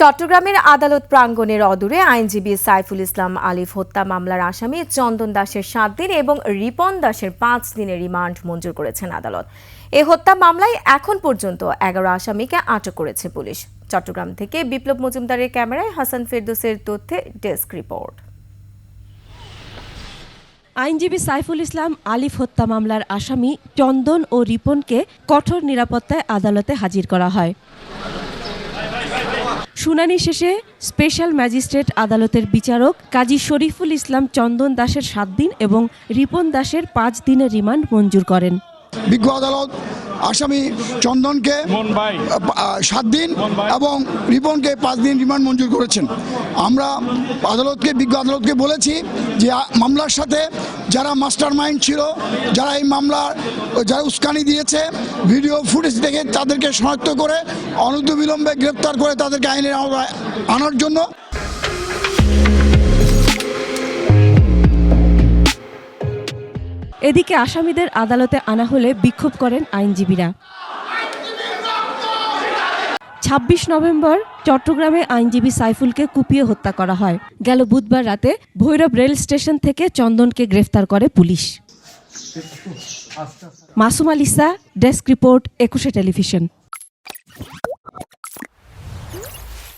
চট্টগ্রামের আদালত প্রাঙ্গণের অদূরে আইনজীবী সাইফুল ইসলাম আলিফ হত্যা মামলার আসামি চন্দন দাসের সাত দিন এবং রিপন দাসের পাঁচ দিনের রিমান্ড মঞ্জুর করেছেন আদালত। এ হত্যা মামলায় এখন পর্যন্ত এগারো আসামিকে আটক করেছে পুলিশ। চট্টগ্রাম থেকে বিপ্লব মজুমদারের ক্যামেরায় হাসান ফেরদোসের তথ্যে ডেস্ক রিপোর্ট। আইনজীবী সাইফুল ইসলাম আলিফ হত্যা মামলার আসামি চন্দন ও রিপনকে কঠোর নিরাপত্তায় আদালতে হাজির করা হয়। শুনানি শেষে স্পেশাল ম্যাজিস্ট্রেট আদালতের বিচারক কাজী শরীফুল ইসলাম চন্দন দাসের সাত দিন এবং রিপন দাসের পাঁচ দিনের রিমান্ড মঞ্জুর করেন। বিজ্ঞ আদালত আসামি চন্দনকে সাত দিন এবং রিপনকে পাঁচ দিন রিমান্ড মঞ্জুর করেছেন। আমরা আদালতকে বিজ্ঞ আদালতকে বলেছি যে মামলার সাথে যারা মাস্টার মাইন্ড ছিল যারা এই মামলার যারা উস্কানি দিয়েছে ভিডিও ফুটেজ দেখে তাদেরকে শনাক্ত করে অনূর্ধ্ব বিলম্বে গ্রেপ্তার করে তাদেরকে আইনের আওতায় আনার জন্য এদিকে আসামিদের আদালতে আনা হলে বিক্ষোভ করেন আইনজীবীরা। ছাব্বিশ নভেম্বর চট্টগ্রামে আইনজীবী সাইফুলকে কুপিয়ে হত্যা করা হয়। গেল বুধবার রাতে ভৈরব রেল স্টেশন থেকে চন্দনকে গ্রেফতার করে police. Masum Alisa desk report, Ekushey television.